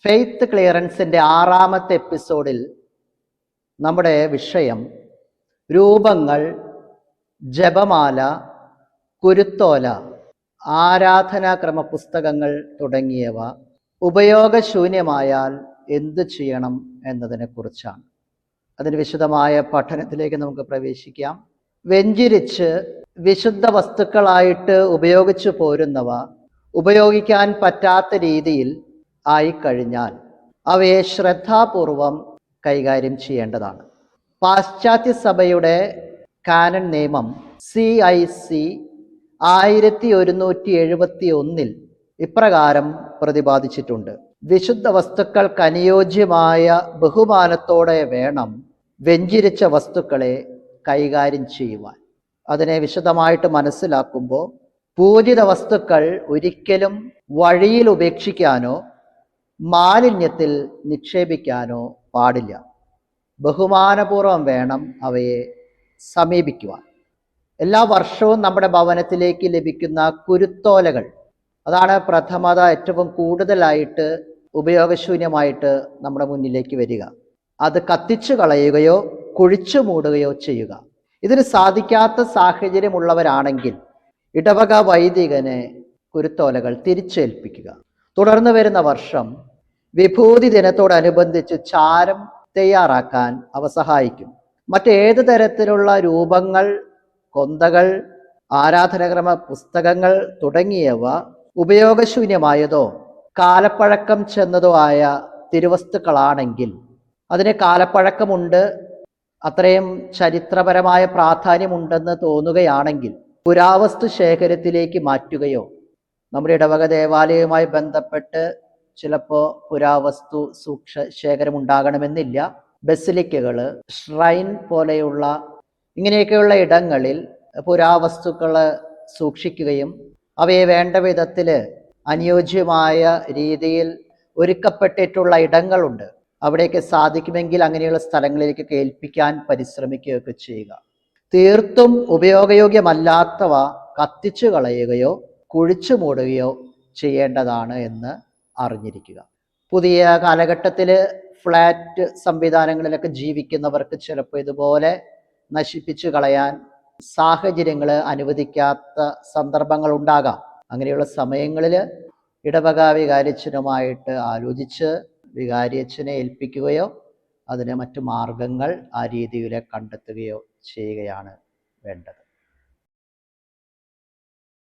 Faith ക്ലിയറൻസിന്റെ ആറാമത്തെ എപ്പിസോഡിൽ നമ്മുടെ വിഷയം രൂപങ്ങൾ ജപമാല കുരുത്തോല ആരാധനാക്രമ പുസ്തകങ്ങൾ തുടങ്ങിയവ ഉപയോഗശൂന്യമായാൽ എന്തു ചെയ്യണം എന്നതിനെക്കുറിച്ചാണ്. അതിന് വിശദമായ പഠനത്തിലേക്ക് നമുക്ക് പ്രവേശിക്കാം. വെഞ്ചിരിച്ച് വിശുദ്ധ വസ്തുക്കളായിട്ട് ഉപയോഗിച്ചു പോരുന്നവ ഉപയോഗിക്കാൻ പറ്റാത്ത രീതിയിൽ ആയിക്കഴിഞ്ഞാൽ അവയെ ശ്രദ്ധാപൂർവം കൈകാര്യം ചെയ്യേണ്ടതാണ്. പാശ്ചാത്യ സഭയുടെ കാനൻ നിയമം സി ഐ സി ആയിരത്തി ഒരുന്നൂറ്റി എഴുപത്തി ഒന്നിൽ ഇപ്രകാരം പ്രതിപാദിച്ചിട്ടുണ്ട്. വിശുദ്ധ വസ്തുക്കൾക്ക് അനുയോജ്യമായ ബഹുമാനത്തോടെ വേണം വെഞ്ചിരിച്ച വസ്തുക്കളെ കൈകാര്യം ചെയ്യുവാൻ. അതിനെ വിശദമായിട്ട് മനസ്സിലാക്കുമ്പോൾ പൂജിത വസ്തുക്കൾ ഒരിക്കലും വഴിയിൽ ഉപേക്ഷിക്കാനോ മാലിന്യത്തിൽ നിക്ഷേപിക്കാനോ പാടില്ല. ബഹുമാനപൂർവം വേണം അവയെ സമീപിക്കുവാൻ. എല്ലാ വർഷവും നമ്മുടെ ഭവനത്തിലേക്ക് ലഭിക്കുന്ന കുരുത്തോലകൾ അതാണ് പ്രഥമത ഏറ്റവും കൂടുതലായിട്ട് ഉപയോഗശൂന്യമായിട്ട് നമ്മുടെ മുന്നിലേക്ക് വരിക. അത് കത്തിച്ചു കളയുകയോ കുഴിച്ചു മൂടുകയോ ചെയ്യുക. ഇതിന് സാധിക്കാത്ത സാഹചര്യമുള്ളവരാണെങ്കിൽ ഇടവക വൈദികനെ കുരുത്തോലകൾ തിരിച്ചേൽപ്പിക്കുക. തുടർന്ന് വരുന്ന വർഷം വിഭൂതി ദിനത്തോടനുബന്ധിച്ച് ചാരം തയ്യാറാക്കാൻ അവ സഹായിക്കും. മറ്റേത് തരത്തിലുള്ള രൂപങ്ങൾ കൊന്തകൾ ആരാധനക്രമ പുസ്തകങ്ങൾ തുടങ്ങിയവ ഉപയോഗശൂന്യമായതോ കാലപ്പഴക്കം ചെന്നതോ ആയ തിരുവസ്തുക്കളാണെങ്കിൽ അതിന് കാലപ്പഴക്കമുണ്ട് അത്രയും ചരിത്രപരമായ പ്രാധാന്യമുണ്ടെന്ന് തോന്നുകയാണെങ്കിൽ പുരാവസ്തു ശേഖരത്തിലേക്ക് മാറ്റുകയോ നമ്മുടെ ഇടവക ദേവാലയവുമായി ബന്ധപ്പെട്ട് ചിലപ്പോൾ പുരാവസ്തു സൂക്ഷ ശേഖരം ഉണ്ടാകണമെന്നില്ല ബസിലിക്കകൾ ഷ്രൈൻ പോലെയുള്ള ഇങ്ങനെയൊക്കെയുള്ള ഇടങ്ങളിൽ പുരാവസ്തുക്കൾ സൂക്ഷിക്കുകയും അവയെ വേണ്ട വിധത്തിൽ അനുയോജ്യമായ രീതിയിൽ ഒരുക്കപ്പെട്ടിട്ടുള്ള ഇടങ്ങളുണ്ട്. അവിടേക്ക് സാധിക്കുമെങ്കിൽ അങ്ങനെയുള്ള സ്ഥലങ്ങളിലേക്ക് കേൾപ്പിക്കാൻ പരിശ്രമിക്കുകയൊക്കെ ചെയ്യുക. തീർത്തും ഉപയോഗയോഗ്യമല്ലാത്തവ കത്തിച്ചു കളയുകയോ കുഴിച്ചു മൂടുകയോ ചെയ്യേണ്ടതാണ് എന്ന് അറിഞ്ഞിരിക്കുക. പുതിയ കാലഘട്ടത്തിൽ ഫ്ലാറ്റ് സംവിധാനങ്ങളിലൊക്കെ ജീവിക്കുന്നവർക്ക് ചിലപ്പോൾ ഇതുപോലെ നശിപ്പിച്ചു കളയാൻ സാഹചര്യങ്ങൾ അനുവദിക്കാത്ത സന്ദർഭങ്ങൾ ഉണ്ടാകാം. അങ്ങനെയുള്ള സമയങ്ങളിൽ ഇടവക വികാരിച്ചനുമായിട്ട് ആലോചിച്ച് വികാരിയച്ഛനെ ഏൽപ്പിക്കുകയോ അതിന് മറ്റു മാർഗങ്ങൾ ആ രീതിയിൽ കണ്ടെത്തുകയോ ചെയ്യുകയാണ് വേണ്ടത്.